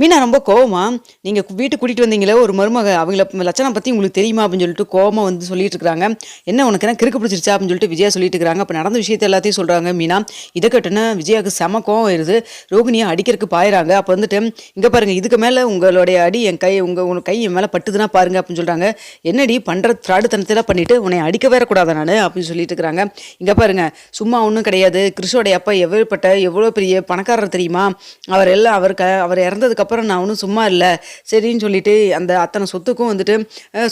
மீனா ரொம்ப கோவமா நீங்கள் வீட்டுக்கு கூட்டிகிட்டு வந்தீங்களே ஒரு மருமக அவங்கள லட்சணம் பற்றி உங்களுக்கு தெரியுமா? அப்படின்னு சொல்லிட்டு கோவமாக வந்து சொல்லிட்டு இருக்காங்க என்ன உனக்கு என்ன கிறுக்கு பிடிச்சிருச்சா? அப்படின்னு சொல்லிட்டு விஜயா சொல்லிட்டு இருக்காங்க அப்போ நடந்த விஷயத்தை எல்லாத்தையும் சொல்கிறாங்க மீனா. இதை கட்டுன்னு விஜயாவுக்கு செம கோவம் வருது. ரோகிணியை அடிக்கிறதுக்கு பாயிறாங்க. அப்போ வந்துட்டு இங்கே பாருங்கள் இதுக்கு மேலே உங்களுடைய அடி என் கை உங்கள் உன் கை என் மேலே பட்டுதுன்னா பாருங்க அப்படின்னு சொல்கிறாங்க என்னடி பண்ணுற திராடுத்தனத்தெல்லாம் பண்ணிவிட்டு உன்னை அடிக்க வரக்கூடாது கூடாதா நான்? அப்படின்னு சொல்லிட்டு இருக்கிறாங்க. இங்கே பாருங்க சும்மா ஒன்றும் கிடையாது. கிறிஷோடைய அப்பா எவ்வளோப்பட்ட எவ்வளோ பெரிய பணக்காரர் தெரியுமா? அவர் எல்லாம் அவர் க அவர் அப்புறம் நான் ஒன்றும் சும்மா இல்லை. சரின்னு சொல்லிட்டு அந்த அத்தனை சொத்துக்கும் வந்துட்டு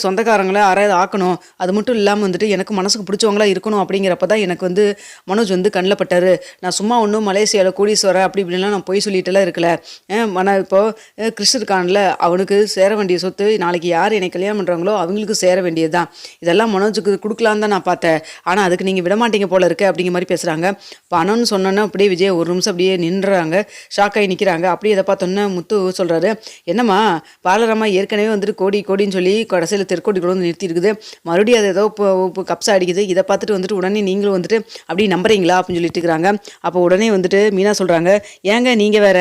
சொந்தக்காரங்களை யாராவது ஆக்கணும். அது மட்டும் இல்லாமல் வந்துட்டு எனக்கு மனசுக்கு பிடிச்சவங்களா இருக்கணும் அப்படிங்கிறப்ப தான் எனக்கு வந்து மனோஜ் வந்து கண்ணில் பட்டார். நான் சும்மா ஒன்றும் மலேசியாவில் கோடீஸ்வரர் அப்படி இப்படிலாம் நான் போய் சொல்லிட்டுலாம் இருக்கல. அஹ், மன இப்போ அஹ், இருக்கான்ல அவனுக்கு சேர வேண்டிய சொத்து நாளைக்கு யார் என்னை கல்யாணம் பண்ணுறாங்களோ அவங்களுக்கு சேர வேண்டியது தான் இதெல்லாம் மனோஜுக்கு கொடுக்கலான்னு தான் நான் பார்த்தேன். ஆனால் அதுக்கு நீங்கள் விட மாட்டீங்க போல இருக்கு அப்படிங்கிற மாதிரி பேசுகிறாங்க பணம்னு சொன்னோன்னே அப்படியே விஜய் ஒரு நிமிஷம் அப்படியே நின்றுறாங்க ஷாக்காகி நிற்கிறாங்க அப்படியே இதை பார்த்தோன்னே முத்து சொல்கிறாரு என்னம்மா பாலரம்மா ஏற்கனவே வந்துட்டு கோடி கோடின்னு சொல்லி கடைசியில் தெற்கோடி கூட வந்து நிறுத்திருக்குது. மறுபடியும் அது ஏதோ இப்போ இப்போ கப்ஸா அடிக்குது. இதை பார்த்துட்டு வந்துட்டு உடனே நீங்களும் வந்துட்டு அப்படி நம்புறீங்களா அப்படின்னு சொல்லிட்டு இருக்கிறாங்க. அப்போ உடனே வந்துட்டு மீனா சொல்கிறாங்க ஏங்க நீங்கள் வேற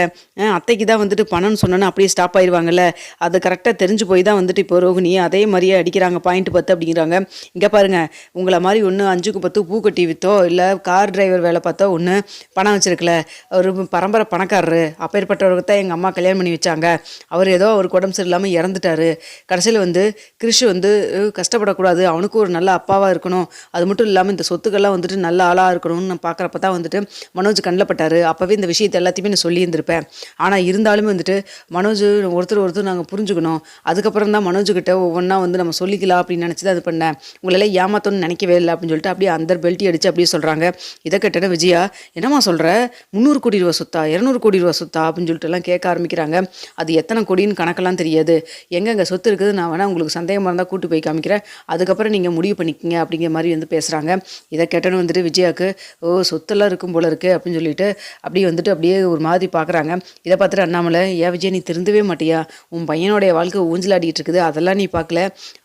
அத்தைக்கு தான் வந்துட்டு பணம்னு சொன்னோன்னே அப்படியே ஸ்டாப் ஆயிடுவாங்கல்ல அது கரெக்டாக தெரிஞ்சு போய் தான் வந்துட்டு இப்போ ரோகிணி அதே மாதிரியே அடிக்கிறாங்க பாயிண்ட் பத்து அப்படிங்கிறாங்க. இங்கே பாருங்க உங்களை மாதிரி ஒன்று அஞ்சுக்கு பத்து பூ கட்டி விற்றோ இல்லை கார் டிரைவர் வேலை பார்த்தோ ஒன்று பணம் வச்சிருக்கல. ஒரு பரம்பரை பணக்காரரு. அப்பேற்பட்டவருக்கு தான் எங்கள் அம்மா கல்யாணம் பண்ணி வச்சாங்க அவர் ஏதோ அவருக்கு உடம்பு சரியில்லாமல் இறந்துட்டாரு. கடைசியில் வந்து கிறிஷ் வந்து கஷ்டப்படக்கூடாது. அவனுக்கும் ஒரு நல்ல அப்பாவாக இருக்கணும். அது மட்டும் இல்லாமல் இந்த சொத்துக்கெல்லாம் வந்துட்டு நல்ல ஆளாக இருக்கணும்னு நான் பார்க்குறப்ப தான் வந்துட்டு மனோஜ் கண்ணில் பட்டார் அப்போவே இந்த விஷயத்தை எல்லாத்தையுமே நான் சொல்லியிருந்திருப்பேன். ஆனால் இருந்தாலுமே வந்துட்டு மனோஜ் ஒருத்தர் ஒருத்தர் நாங்கள் புரிஞ்சுக்கணும். அதுக்கப்புறம் தான் மனோஜ்கிட்ட ஒவ்வொன்றா வந்து நம்ம சொல்லிக்கலாம் அப்படின்னு நினச்சி தான் அது பண்ணேன் உங்களெல்லாம் ஏமாத்தோன்னு நினைக்கவே இல்லை அப்படின்னு சொல்லிட்டு அப்படியே அந்த பெல்ட்டி அடித்து அப்படியே சொல்கிறாங்க இதை கேட்டேன்னா விஜயா என்னம்மா சொல்கிற முந்நூறு கோடி ரூபா சொத்தா? இரநூறு கோடி ரூபா சொத்தா? அப்படின்னு சொல்லிட்டுலாம் கேட்க ஆரம்பிக்கிறாங்க. அது எத்தனை கொடின்னு கணக்கெல்லாம் தெரியாது. எங்கெங்க சொத்து இருக்குது நான் வேணால் உங்களுக்கு சந்தேகமாக இருந்தால் கூட்டு போய் காமிக்கிறேன். அதுக்கப்புறம் நீங்கள் முடிவு பண்ணிக்கங்க அப்படிங்கிற மாதிரி வந்து பேசுகிறாங்க இதை கேட்டோன்னு வந்துட்டு விஜயாவுக்கு ஓ சொத்தெல்லாம் இருக்கும் போல இருக்கு அப்படின்னு சொல்லிட்டு அப்படியே வந்துட்டு அப்படியே ஒரு மாதிரி பார்க்குறாங்க இதை பார்த்துட்டு அண்ணாமலை ஏன் விஜய் நீ திருந்தவே மாட்டியா? உன் பையனுடைய வாழ்க்கை ஊஞ்சலாடிட்டு இருக்குது. அதெல்லாம் நீ பார்க்கல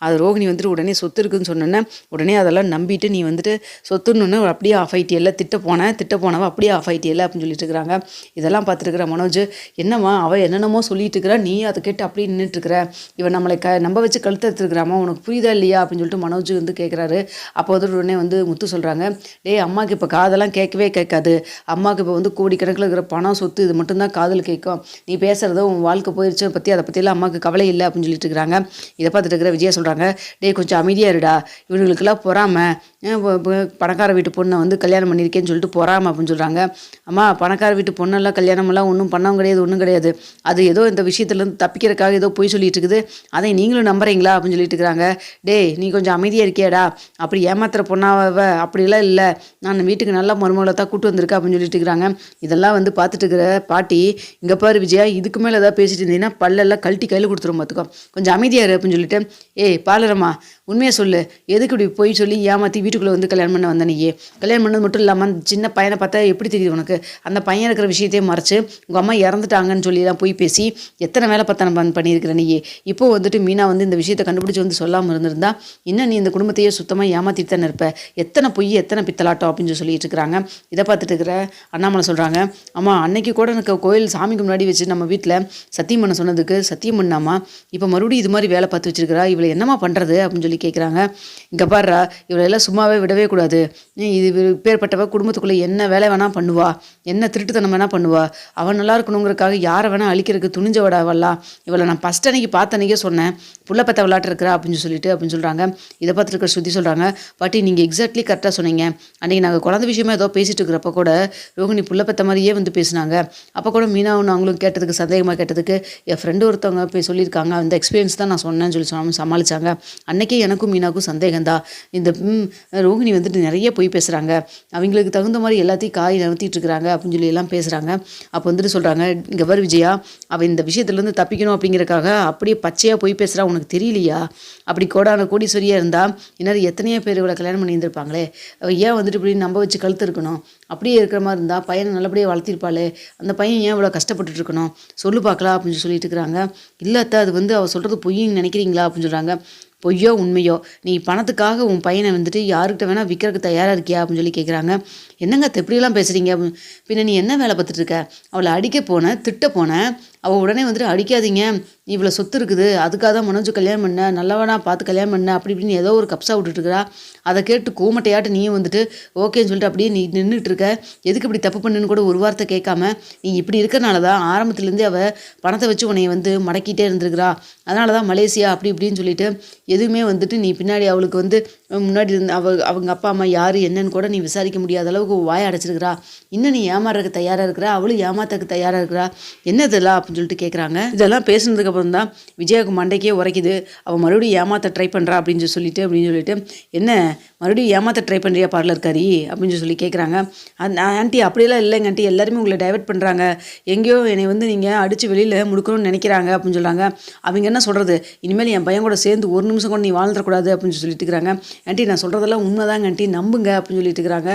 அது ரோகிணி வந்துட்டு உடனே சொத்து இருக்குன்னு சொன்னோன்னே உடனே அதெல்லாம் நம்பிட்டு நீ வந்துட்டு சொத்துன்னு அப்படியே ஆஃப் ஆயிட்டியல்ல திட்ட போனேன் திட்ட போனவன் அப்படியே ஆஃப் ஆயிட்டியல்ல அப்படின்னு சொல்லிட்டு இருக்கிறாங்க. இதெல்லாம் பார்த்துருக்குற மனோஜ் என்னம்மா அவள் என்ன என்னென்னமோ சொல்லிட்டு இருக்கிறா நீ அதை கேட்டு அப்படியே நின்றுட்டுருக்கிற இவன் நம்மளை க நம்ப வச்சு கழுத்து எடுத்துருக்கிறாமா? உனக்கு புரியுதா இல்லையா? அப்படின்னு சொல்லிட்டு மனோஜ் வந்து கேட்குறாரு அப்போ வந்து உடனே வந்து முத்து சொல்கிறாங்க டேய் அம்மாவுக்கு இப்போ காதெல்லாம் கேட்கவே கேட்காது. அம்மாவுக்கு இப்போ வந்து கோடிக்கணக்கில் இருக்கிற பணம் சொத்து இது மட்டும்தான் காதல் கேட்கும். நீ பேசுகிறதோ உன் வாழ்க்கை போயிடுச்சு பற்றி அதை பற்றியெல்லாம் அம்மாவுக்கு கவலை இல்லை. அப்படின்னு சொல்லிட்டு இருக்கிறாங்க. இதை பார்த்துட்டு இருக்கிற விஜயா சொல்கிறாங்க டேய் கொஞ்சம் அமைதியாக இருடா. இவங்களுக்கெல்லாம் பொறாமல் பணக்கார வீட்டு பொண்ணை வந்து கல்யாணம் பண்ணியிருக்கேன்னு சொல்லிட்டு பொறாமல் அப்படின்னு சொல்கிறாங்க அம்மா பணக்கார வீட்டு பொண்ணெல்லாம் கல்யாணமெல்லாம் ஒன்றும் பண்ணவும் கிடையாது ஒன்றும் கிடையாது. அது ஏதோ இந்த விஷயத்துலேருந்து தப்பிக்கிறதுக்காக ஏதோ போய் சொல்லிட்டு இருக்குது அதை நீங்களும் நம்புறீங்களா அப்படின்னு சொல்லிட்டு இருக்கிறாங்க. டேய் நீ கொஞ்சம் அமைதியாக இருக்கியாடா. அப்படி ஏமாத்துற பொண்ணாவ அப்படிலாம் இல்லை. நான் வீட்டுக்கு நல்ல மருமகளை தான் கூட்டு வந்திருக்கேன் அப்படின்னு சொல்லிட்டு இருக்கிறாங்க. இதெல்லாம் வந்து பார்த்துட்டு இருக்கிற பாட்டி இங்கே பாரு விஜயா இதுக்கு மேலே ஏதாவது பேசிட்டு இருந்தீங்கன்னா பல்லெல்லாம் கழட்டி கையில் கொடுத்துரும் பார்த்துக்கோ கொஞ்சம் அமைதியாக இரு அப்படின்னு சொல்லிட்டு ஏய் பாலரம்மா உண்மையை சொல்லு. எதுக்கு இப்படி போய் சொல்லி ஏமாற்றி வீட்டுக்குள்ளே வந்து கல்யாணம் பண்ண வந்தனையே கல்யாணம் பண்ணது மட்டும் இல்லாமல் அந்த சின்ன பையனை பார்த்தா எப்படி தெரியுது உனக்கு? அந்த பையன் இருக்கிற விஷயத்தையே மறைச்சு உங்கள் அம்மா இறந்துட்டாங்கன்னு சொல்லிலாம் போய் பேசி எத்தனை வேலை பத்தனை பண் பண்ணியிருக்கிற இப்போது இப்போ வந்துட்டு மீனா வந்து இந்த விஷயத்தை கண்டுபிடிச்சி வந்து சொல்லாமல் இருந்திருந்தா இன்னும் நீ இந்த குடும்பத்தையே சுத்தமாக ஏமாற்றிட்டு தானே இருப்ப? எத்தனை பொய் எத்தனை பித்தலாட்டம் அப்படின்னு சொல்லிட்டு இருக்கிறாங்க இதை பார்த்துட்டு இருக்கிற அண்ணாமலை சொல்கிறாங்க அம்மா அன்னைக்கு கூட எனக்கு கோயில் சாமிக்கு முன்னாடி வச்சு நம்ம வீட்டில் சத்தியம் பண்ண சொன்னதுக்கு சத்தியம் பண்ணாமா இப்போ மறுபடியும் இது மாதிரி வேலை பார்த்து வச்சிருக்கிறா இவளை என்னம்மா பண்ணுறது அப்படின்னு சொல்லி கேட்குறாங்க இங்கே பாடுறா இவளை எல்லாம் சும்மாவே விடவே கூடாது. இது பேர்பட்டவ குடும்பத்துக்குள்ளே என்ன வேலை வேணால் பண்ணுவா. என்ன திருட்டுத்தனம் வேணால் பண்ணுவா. அவன் நல்லா இருக்கணுங்கிறக்காக யாரை வேணால் அழிக்க துணிஞ்சவடா அவளா இவளை நான் ஃபஸ்ட் அன்னைக்கு பார்த்த அன்னைக்கே சொன்னேன். புள்ள பத்த விளாட்டு இருக்கிறா அப்படின்னு சொல்லிட்டு அப்படின்னு சொல்கிறாங்க இதை பார்த்துட்டு இருக்கிற சுற்றி சொல்கிறாங்க பாட்டி நீங்கள் எக்ஸாக்ட்லி கரெக்டாக சொன்னீங்க. அன்றைக்கி நாங்கள் குழந்தை விஷயமா ஏதோ பேசிட்டு இருக்கிறப்ப கூட ரோகிணி புள்ள பத்த மாதிரியே வந்து பேசினாங்க. அப்போ கூட மீனாவும் நாங்களும் கேட்டதுக்கு சந்தேகமாக கேட்டதுக்கு என் ஃப்ரெண்டு ஒருத்தவங்க போய் சொல்லியிருக்காங்க. அந்த எக்ஸ்பீரியன்ஸ் தான் நான் சொன்னேன்னு சொல்லி சொன்னாம சமாளித்தாங்க அன்னைக்கே எனக்கும் மீனாக்கும் சந்தேகம் தான். இந்த ம், ரோகிணி வந்துட்டு நிறைய போய் பேசுகிறாங்க அவங்களுக்கு தகுந்த மாதிரி எல்லாத்தையும் காய் நகர்த்திட்டு இருக்கிறாங்க அப்படின்னு சொல்லி எல்லாம் பேசுகிறாங்க அப்போ வந்துட்டு சொல்கிறாங்க இங்கே விஜயா அவள் இந்த விஷயத்துலேருந்து தப்பிக்கணும் அப்படிங்கிறக்காக அப்படியே பச்சையாக போய் பேசுகிறா உனக்கு தெரியலையா? அப்படி கோடான கோடீஸ்வரியாக இருந்தால் இன்னும் எத்தனையோ பேர் இவளை கல்யாணம் பண்ணியிருந்திருப்பாங்களே அவள் ஏன் வந்துட்டு இப்படி நம்ப வச்சு கழுத்து இருக்கணும்? அப்படியே இருக்கிற மாதிரி இருந்தால் பையனை நல்லபடியாக வளர்த்திருப்பாளே? அந்த பையன் ஏன் இவ்வளோ கஷ்டப்பட்டுட்டு இருக்கணும்? சொல்லு பார்க்கலாம் அப்படின்னு சொல்லிட்டு இருக்கிறாங்க. இல்லாத்தா அது வந்து அவள் சொல்கிறது பொய்ன்னு நினைக்கிறீங்களா அப்படின்னு சொல்கிறாங்க பொய்யோ உண்மையோ? நீ பணத்துக்காக உன் பையனை வந்துட்டு யாருக்கிட்ட வேணால் விற்கிறதுக்கு தயாராக இருக்கியா அப்படின்னு சொல்லி கேட்குறாங்க என்னங்க அத்தை இப்படியெல்லாம் பேசுகிறீங்க பின்ன நீ என்ன வேலை பார்த்துட்டு இருக்க? அவளை அடிக்க போன திட்ட போன அவள் உடனே வந்துட்டு அடிக்காதீங்க இவ்வளோ சொத்து இருக்குது அதுக்காக தான் மனோஜ் கல்யாணம் பண்ண நல்லவனா பார்த்து கல்யாணம் பண்ண அப்படி இப்படின்னு ஏதோ ஒரு கப்ஸா விட்டுட்டுருக்குறா. அதை கேட்டு கூமட்டையாட்டு நீயும் வந்துட்டு ஓகேன்னு சொல்லிட்டு அப்படியே நீ நின்றுட்டு இருக்க எதுக்கு இப்படி தப்பு பண்ணுன்னு கூட ஒரு வார்த்தை கேட்காம நீ இப்படி இருக்கிறனால தான் ஆரம்பத்துலேருந்தே அவள் பணத்தை வச்சு உன்னை வந்து மடக்கிட்டே இருந்திருக்கிறா. அதனால தான் மலேசியா அப்படி இப்படின்னு சொல்லிட்டு எதுவுமே வந்துட்டு நீ பின்னாடி அவளுக்கு வந்து முன்னாடி இருந்து அவ அவங்க அப்பா அம்மா யார் என்னன்னு கூட நீ விசாரிக்க முடியாத அளவுக்கு வாய அடைச்சிருக்கிறா. இன்னும் நீ ஏமாறதுக்கு தயாராக இருக்கிறா? அவளும் ஏமாத்தக்கு தயாராக இருக்கிறா? என்னதெல்லாம் அப்படின்னு சொல்லிட்டு கேட்குறாங்க இதெல்லாம் பேசுனதுக்கு அப்புறம் தான் விஜயாவுக்கு மண்டைக்கே உரைக்குது. அவள் மறுபடியும் ஏமாத்த ட்ரை பண்ணுறா அப்படின்னு சொல்லிட்டு அப்படின்னு சொல்லிட்டு என்ன மறுபடியும் ஏமாத்த ட்ரை பண்ணுறியா பார்லர்காரி அப்படின்னு சொல்லி கேட்குறாங்க ஆண்டி அப்படியெல்லாம் இல்லைங்க ஆண்டி எல்லாருமே உங்களை டைவெர்ட் பண்ணுறாங்க எங்கேயோ என்னை வந்து நீங்கள் அடித்து வெளியில் முடுக்கணும்னு நினைக்கிறாங்க அப்படின்னு சொல்கிறாங்க அவங்க என்ன சொல்கிறது இனிமேல் என் பையன் கூட சேர்ந்து ஒரு நிமிஷம் கூட நீ வாழ்ந்துடக்கூடாது அப்படின்னு சொல்லிட்டு இருக்கிறாங்க ஆண்டி நான் சொல்கிறதெல்லாம் உண்மைதாங்க ஆண்டி நம்புங்க அப்படின்னு சொல்லிட்டு இருக்கிறாங்க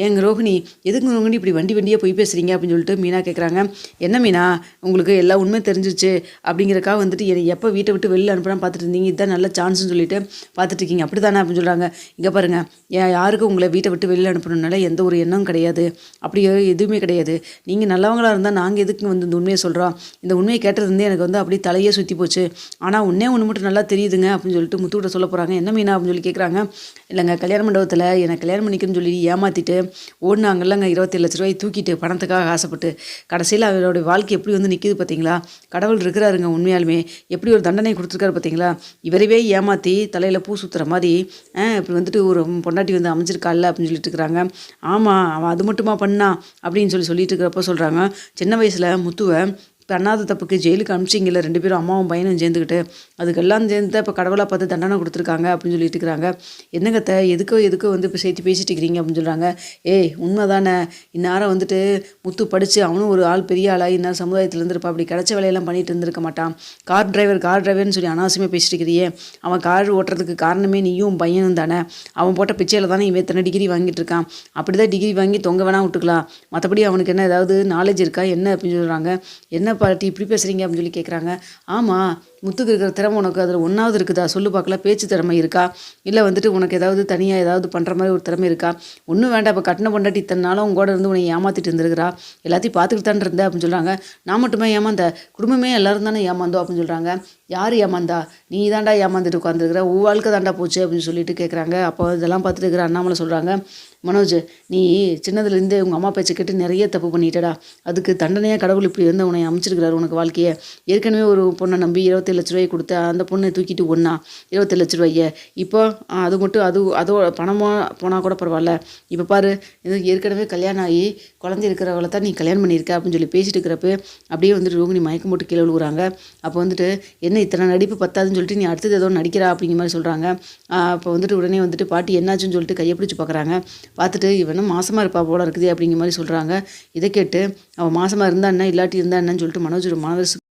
ஏங்க ரோஹிணி எதுக்கு ரோஹிணி இப்படி வண்டி வண்டியாக போய் பேசுகிறீங்க அப்படின்னு சொல்லிட்டு மீனா கேட்குறாங்க என்ன மீனா உங்களுக்கு எல்லா உண்மை தெரிஞ்சிச்சு அப்படிங்கிறக்காக வந்துட்டு என்னை எப்போ வீட்டை விட்டு வெளியில் அனுப்பலாம் பார்த்துட்டு இருந்தீங்க? இதுதான் நல்ல சான்ஸ்னு சொல்லிட்டு பார்த்துட்டு இருக்கீங்க. அப்படி தானே அப்படின்னு சொல்கிறாங்க இங்கே பாருங்கள் ஏன் யாருக்கும் உங்களை வீட்டை விட்டு வெளியில் அனுப்பணும்னால எந்த ஒரு எண்ணம் கிடையாது. அப்படி எதுவுமே கிடையாது. நீங்கள் நல்லவங்களாக இருந்தால் நாங்கள் எதுக்கு வந்து இந்த உண்மையை சொல்கிறோம் இந்த உண்மையை கேட்டதுலேருந்து எனக்கு வந்து அப்படியே தலையே சுற்றி போச்சு. ஆனால் உன்னே ஒன்று மட்டும் நல்லா தெரியுதுங்க அப்படின்னு சொல்லிட்டு முத்துக்கிட்ட சொல்ல போகிறாங்க என்ன மீனா அப்படின்னு சொல்லி கேட்குறாங்க இல்லைங்க கல்யாண மண்டபத்தில் என்னை கல்யாணம் பண்ணிக்கணும்னு சொல்லி ஏமாற்றிட்டு ஓடினாங்கல்லங்க இருபத்தேழு லட்ச ரூபாய் தூக்கிட்டு பணத்துக்காக ஆசைப்பட்டு. கடைசியில் அவருடைய வாழ்க்கை எப்படி வந்து நிற்கிது பார்த்தீங்களா கடவுள் இருக்கிறாருங்க உண்மையாலுமே. எப்படி ஒரு தண்டனை கொடுத்துருக்காரு பார்த்தீங்களா இவரவே ஏமாற்றி தலையில் பூ சுற்றுற மாதிரி இப்படி வந்துட்டு ஒரு பொண்டாட்டி வந்து அமைச்சிருக்காள்ல அப்படின்னு சொல்லிட்டு இருக்கிறாங்க. ஆமாம் அவன் அது மட்டுமா பண்ணா அப்படின்னு சொல்லி சொல்லிட்டு இருக்கிறப்ப சொல்கிறாங்க சின்ன வயசில் முத்துவை பண்ணாத தப்புக்கு ஜெயிலுக்கு அனுப்பிச்சிங்கல்ல ரெண்டு பேரும் அம்மாவும் பையனும் சேர்ந்துக்கிட்டு அதுக்கெல்லாம் சேர்ந்து இப்போ கடவுளாக பார்த்து தண்டனை கொடுத்துருக்காங்க அப்படின்னு சொல்லிட்டு இருக்கிறாங்க. என்னங்கத்த எதுக்கோ எதுக்கோ வந்து இப்போ சேர்த்து பேசிட்டு இருக்கிறீங்க அப்படின்னு சொல்கிறாங்க ஏய் உண்மை தானே இந்நேரம் வந்துட்டு முத்து படித்து அவனும் ஒரு ஆள் பெரிய ஆளாக இந்நேரம் சமுதாயத்தில் இருந்திருப்பா. அப்படி கிடச்ச வேலையெல்லாம் பண்ணிட்டு இருந்திருக்க மாட்டான். கார் டிரைவர் கார் டிரைவர்னு சொல்லி அனாவசியமாக பேசிட்டு இருக்கிறியே. அவன் கார் ஓட்டுறதுக்கு காரணமே நீயும் பையனும் தானே. அவன் போட்ட பிச்சையில் தானே இவன் இத்தனை டிகிரி வாங்கிட்டு இருக்கான். அப்படி தான் டிகிரி வாங்கி தொங்க வேணா விட்டுக்கலாம். மற்றபடி அவனுக்கு என்ன ஏதாவது நாலேஜ் இருக்கா? என்ன அப்படின்னு சொல்கிறாங்க என்ன பாட்டி இப்படி பேசுகிறீங்க அப்படின்னு சொல்லி கேட்குறாங்க ஆமாம் முத்துக்கு இருக்கிற திறமை உனக்கு அதில் ஒன்றாவது இருக்குதா? சொல்லு பார்க்கல பேச்சு திறமை இருக்கா? இல்லை வந்துட்டு உனக்கு ஏதாவது தனியாக ஏதாவது பண்ணுற மாதிரி ஒரு திறமை இருக்கா? ஒன்றும் வேண்டாம் இப்போ கட்டின பொண்டாட்டி இத்தனை நாளும் உங்க கூட இருந்து உன்னை ஏமாத்திட்டு இருந்திருக்கிறா. எல்லாத்தையும் பார்த்துக்கிட்டு தான் இருந்தேன் அப்படின்னு சொல்கிறாங்க நான் மட்டுமே ஏமாந்த? குடும்பமே எல்லாரும் தானே ஏமாந்தோம் அப்படின்னு சொல்கிறாங்க யார் ஏமாந்தா? நீ தாண்டா ஏமாந்துட்டு உட்காந்துருக்குற உன் வாழ்க்கை தாண்டா போச்சு அப்படின்னு சொல்லிட்டு கேட்குறாங்க அப்போ இதெல்லாம் பார்த்துட்டு இருக்கிற அண்ணாமலை சொல்கிறாங்க மனோஜ் நீ சின்னதுலேருந்தே உங்கள் அம்மா பேச்சை கேட்டு நிறைய தப்பு பண்ணிட்டடா. அதுக்கு தண்டனையாக கடவுள் இப்படி வந்து உன்னை அமைச்சிருக்கிறாரு உனக்கு வாழ்க்கையை. ஏற்கனவே ஒரு பொண்ணை நம்பி இருபத்தேழு லட்ச ரூபாய் கொடுத்த அந்த பொண்ணை தூக்கிட்டு ஒன்றா இருபத்தேழு லட்ச ரூபாயை. இப்போ அது மட்டும் அது அதோ பணமாக போனால் கூட பரவாயில்ல. இப்போ பாரு இது ஏற்கனவே கல்யாணம் ஆகி குழந்தை இருக்கிறவளை தான் நீ கல்யாணம் பண்ணியிருக்க அப்படின்னு சொல்லி பேசிட்டு இருக்கிறப்ப அப்படியே வந்துட்டு ரோகிணி மயக்கம் போட்டு கீழே விழுகுறாங்க. அப்போ வந்துட்டு என்ன இத்தனை நடிப்பு பத்தாதுன்னு சொல்லிட்டு நீ அடுத்தது ஏதோ நடிக்கிறா? அப்படிங்கிற மாதிரி சொல்கிறாங்க அப்போ வந்துட்டு உடனே வந்துட்டு பாட்டி என்னாச்சுன்னு சொல்லிட்டு கையை பிடிச்சி பார்க்குறாங்க பார்த்துட்டு இவனும் மாசமாக இருப்பா போல இருக்குது அப்படிங்கிற மாதிரி சொல்கிறாங்க இதை கேட்டு அவள் மாசமாக இருந்தா என்ன இல்லாட்டி இருந்தா என்னன்னு சொல்லிட்டு மனோஜ் ஒரு